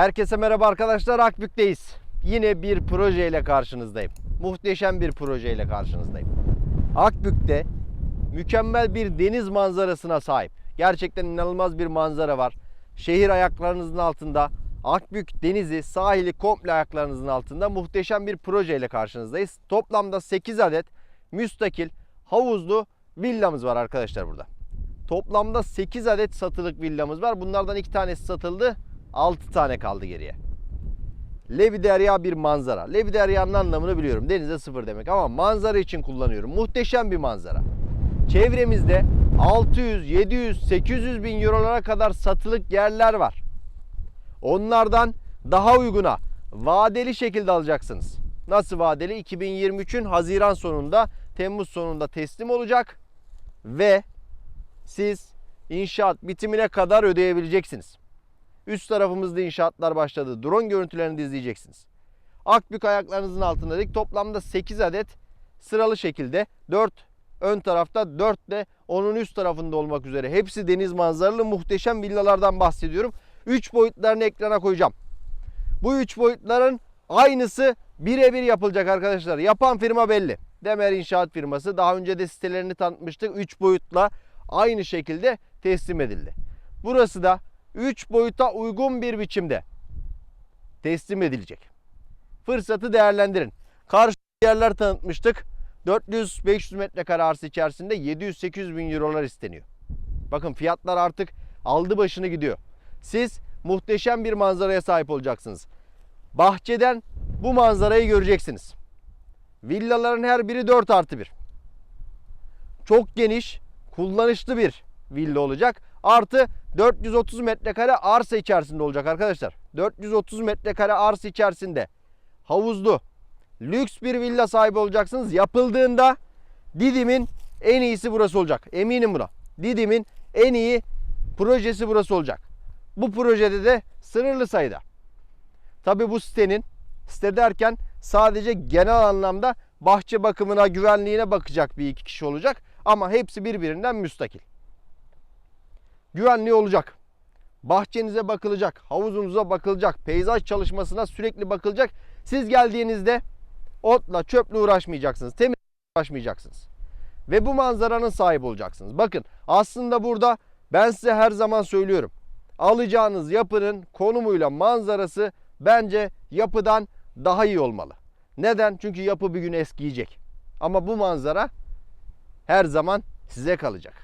Herkese merhaba arkadaşlar Akbük'teyiz. Yine bir projeyle karşınızdayım. Muhteşem bir projeyle karşınızdayım. Akbük'te mükemmel bir deniz manzarasına sahip. Gerçekten inanılmaz bir manzara var. Şehir ayaklarınızın altında. Akbük denizi, sahili komple ayaklarınızın altında muhteşem bir projeyle karşınızdayız. Toplamda 8 adet müstakil havuzlu villamız var arkadaşlar burada. Toplamda 8 adet satılık villamız var. Bunlardan 2 tanesi satıldı. 6 tane kaldı geriye. Levi Derya bir manzara. Levi Derya'nın anlamını biliyorum. Denize sıfır demek ama manzara için kullanıyorum. Muhteşem bir manzara. Çevremizde 600, 700, 800 bin eurolara kadar satılık yerler var. Onlardan daha uyguna vadeli şekilde alacaksınız. Nasıl vadeli? 2023'ün Haziran sonunda, Temmuz sonunda teslim olacak ve siz inşaat bitimine kadar ödeyebileceksiniz. Üst tarafımızda inşaatlar başladı. Drone görüntülerini de izleyeceksiniz. Akbük ayaklarınızın altında dedik. Toplamda 8 adet sıralı şekilde 4 ön tarafta 4 de onun üst tarafında olmak üzere. Hepsi deniz manzaralı muhteşem villalardan bahsediyorum. 3 boyutlarını ekrana koyacağım. Bu 3 boyutların aynısı birebir yapılacak arkadaşlar. Yapan firma belli. Demer İnşaat firması. Daha önce de sitelerini tanıtmıştık. 3 boyutla aynı şekilde teslim edildi. Burası da 3 boyuta uygun bir biçimde teslim edilecek. Fırsatı değerlendirin. Karşı yerler tanıtmıştık. 400-500 metrekare arsa içerisinde 700-800 bin eurolar isteniyor. Bakın fiyatlar artık aldı başını gidiyor. Siz muhteşem bir manzaraya sahip olacaksınız. Bahçeden bu manzarayı göreceksiniz. Villaların her biri 4 artı 1. Çok geniş, kullanışlı bir villa olacak. Artı 430 metrekare arsa içerisinde olacak arkadaşlar. 430 metrekare arsa içerisinde havuzlu, lüks bir villa sahibi olacaksınız. Yapıldığında Didim'in en iyisi burası olacak. Eminim buna. Didim'in en iyi projesi burası olacak. Bu projede de sınırlı sayıda. Tabi bu sitenin site derken sadece genel anlamda bahçe bakımına, güvenliğine bakacak bir iki kişi olacak. Ama hepsi birbirinden müstakil. Güvenliği olacak. Bahçenize bakılacak, havuzunuza bakılacak, peyzaj çalışmasına sürekli bakılacak. Siz geldiğinizde otla, çöple uğraşmayacaksınız, temiz uğraşmayacaksınız. Ve bu manzaranın sahibi olacaksınız. Bakın aslında burada ben size her zaman söylüyorum. Alacağınız yapının konumuyla manzarası bence yapıdan daha iyi olmalı. Neden? Çünkü yapı bir gün eskiyecek. Ama bu manzara her zaman size kalacak.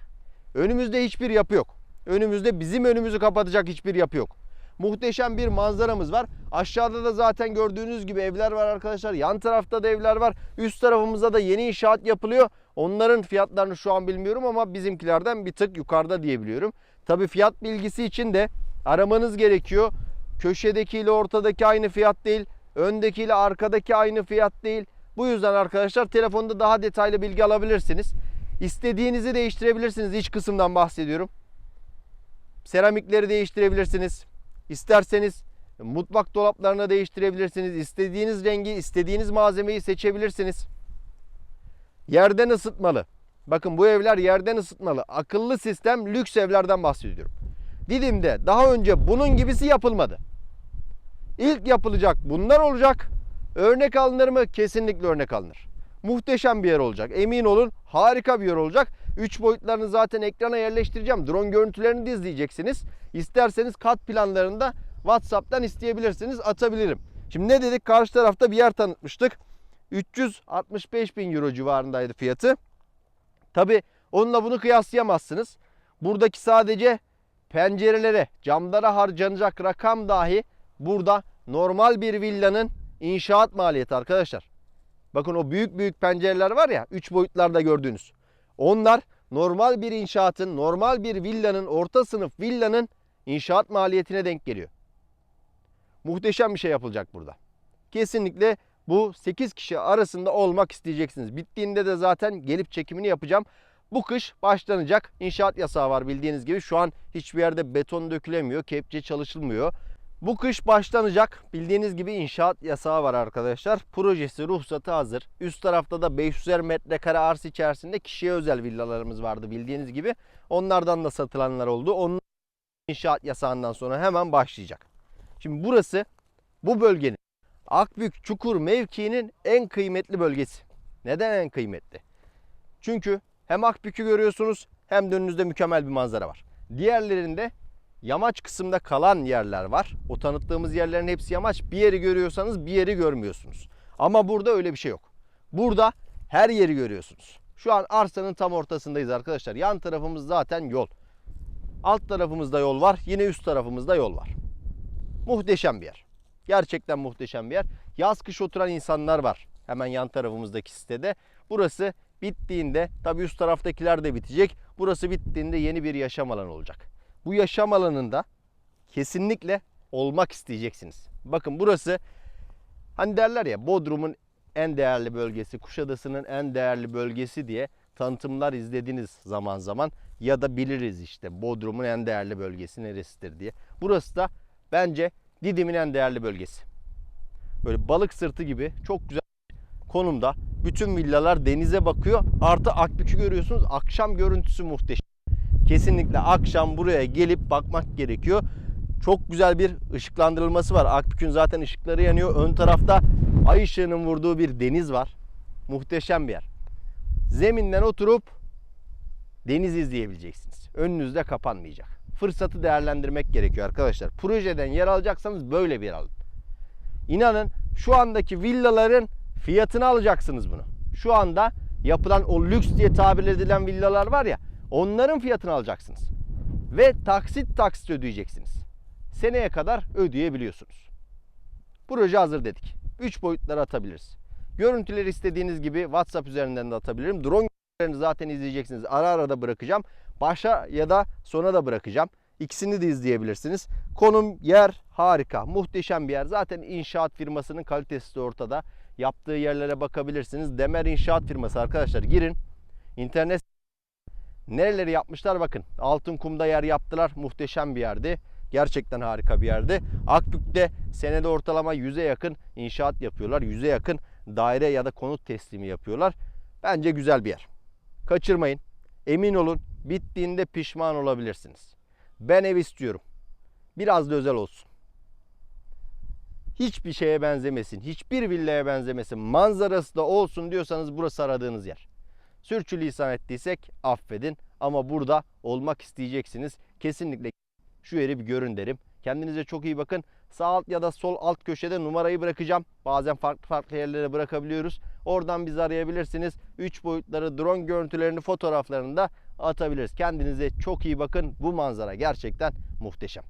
Önümüzde hiçbir yapı yok. Önümüzde bizim önümüzü kapatacak hiçbir yapı yok. Muhteşem bir manzaramız var. Aşağıda da zaten gördüğünüz gibi evler var arkadaşlar. Yan tarafta da evler var. Üst tarafımızda da yeni inşaat yapılıyor. Onların fiyatlarını şu an bilmiyorum ama bizimkilerden bir tık yukarıda diyebiliyorum. Tabi fiyat bilgisi için de aramanız gerekiyor. Köşedekiyle ortadaki aynı fiyat değil. Öndekiyle arkadaki aynı fiyat değil. Bu yüzden arkadaşlar telefonda daha detaylı bilgi alabilirsiniz. İstediğinizi değiştirebilirsiniz. İç kısımdan bahsediyorum. Seramikleri değiştirebilirsiniz. İsterseniz mutfak dolaplarını değiştirebilirsiniz. İstediğiniz rengi, istediğiniz malzemeyi seçebilirsiniz. Yerden ısıtmalı. Bakın bu evler yerden ısıtmalı. Akıllı sistem lüks evlerden bahsediyorum. Didim'de daha önce bunun gibisi yapılmadı. İlk yapılacak bunlar olacak. Örnek alınır mı? Kesinlikle örnek alınır. Muhteşem bir yer olacak. Emin olun harika bir yer olacak. 3 boyutlarını zaten ekrana yerleştireceğim. Drone görüntülerini de izleyeceksiniz. İsterseniz kat planlarını da WhatsApp'tan isteyebilirsiniz. Atabilirim. Şimdi ne dedik? Karşı tarafta bir yer tanıtmıştık. 365 bin euro civarındaydı fiyatı. Tabi onunla bunu kıyaslayamazsınız. Buradaki sadece pencerelere, camlara harcanacak rakam dahi burada normal bir villanın inşaat maliyeti arkadaşlar. Bakın o büyük büyük pencereler var ya 3 boyutlarda gördüğünüz. Onlar normal bir inşaatın, normal bir villanın, orta sınıf villanın inşaat maliyetine denk geliyor. Muhteşem bir şey yapılacak burada. Kesinlikle bu 8 kişi arasında olmak isteyeceksiniz. Bittiğinde de zaten gelip çekimini yapacağım. Bu kış başlanacak. İnşaat yasağı var bildiğiniz gibi. Şu an hiçbir yerde beton dökülemiyor, kepçe çalışılmıyor. Bu kış başlanacak. Bildiğiniz gibi inşaat yasağı var arkadaşlar. Projesi, ruhsatı hazır. Üst tarafta da 500'er metrekare arsa içerisinde kişiye özel villalarımız vardı bildiğiniz gibi. Onlardan da satılanlar oldu. Onun inşaat yasağından sonra hemen başlayacak. Şimdi burası bu bölgenin Akbük Çukur mevkiinin en kıymetli bölgesi. Neden en kıymetli? Çünkü hem Akbük'ü görüyorsunuz hem de önünüzde mükemmel bir manzara var. Diğerlerinde yamaç kısımda kalan yerler var. O tanıttığımız yerlerin hepsi yamaç. Bir yeri görüyorsanız bir yeri görmüyorsunuz. Ama burada öyle bir şey yok. Burada her yeri görüyorsunuz. Şu an arsanın tam ortasındayız arkadaşlar. Yan tarafımız zaten yol. Alt tarafımızda yol var. Yine üst tarafımızda yol var. Muhteşem bir yer. Gerçekten muhteşem bir yer. Yaz kış oturan insanlar var. Hemen yan tarafımızdaki sitede. Burası bittiğinde tabii üst taraftakiler de bitecek. Burası bittiğinde yeni bir yaşam alanı olacak. Bu yaşam alanında kesinlikle olmak isteyeceksiniz. Bakın burası hani derler ya Bodrum'un en değerli bölgesi, Kuşadası'nın en değerli bölgesi diye tanıtımlar izlediniz zaman zaman ya da biliriz işte Bodrum'un en değerli bölgesi neresidir diye. Burası da bence Didim'in en değerli bölgesi. Böyle balık sırtı gibi çok güzel konumda. Bütün villalar denize bakıyor. Artı Akbük'ü görüyorsunuz. Akşam görüntüsü muhteşem. Kesinlikle akşam buraya gelip bakmak gerekiyor. Çok güzel bir ışıklandırılması var. Akbük'ün zaten ışıkları yanıyor. Ön tarafta ay ışığının vurduğu bir deniz var. Muhteşem bir yer. Zeminden oturup deniz izleyebileceksiniz. Önünüzde kapanmayacak. Fırsatı değerlendirmek gerekiyor arkadaşlar. Projeden yer alacaksanız böyle bir yer alın. İnanın şu andaki villaların fiyatını alacaksınız bunu. Şu anda yapılan o lüks diye tabir edilen villalar var ya onların fiyatını alacaksınız. Ve taksit taksit ödeyeceksiniz. Seneye kadar ödeyebiliyorsunuz. Proje hazır dedik. 3 boyutlara atabiliriz. Görüntüleri istediğiniz gibi WhatsApp üzerinden de atabilirim. Drone görüntülerini zaten izleyeceksiniz. Ara ara da bırakacağım. Başa ya da sona da bırakacağım. İkisini de izleyebilirsiniz. Konum, yer harika. Muhteşem bir yer. Zaten inşaat firmasının kalitesi de ortada. Yaptığı yerlere bakabilirsiniz. Demer İnşaat firması arkadaşlar. Girin. İnternet nereleri yapmışlar bakın. Altın kumda yer yaptılar. Muhteşem bir yerdi. Gerçekten harika bir yerdi. Akbük'te senede ortalama 100'e yakın inşaat yapıyorlar. 100'e yakın daire ya da konut teslimi yapıyorlar. Bence güzel bir yer. Kaçırmayın. Emin olun bittiğinde pişman olabilirsiniz. Ben ev istiyorum. Biraz da özel olsun. Hiçbir şeye benzemesin. Hiçbir villaya benzemesin. Manzarası da olsun diyorsanız burası aradığınız yer. Sürçülisan ettiysek affedin ama burada olmak isteyeceksiniz. Kesinlikle şu yeri bir görün derim. Kendinize çok iyi bakın. Sağ alt ya da sol alt köşede numarayı bırakacağım. Bazen farklı farklı yerlere bırakabiliyoruz. Oradan bizi arayabilirsiniz. 3 boyutları drone görüntülerini fotoğraflarını da atabiliriz. Kendinize çok iyi bakın. Bu manzara gerçekten muhteşem.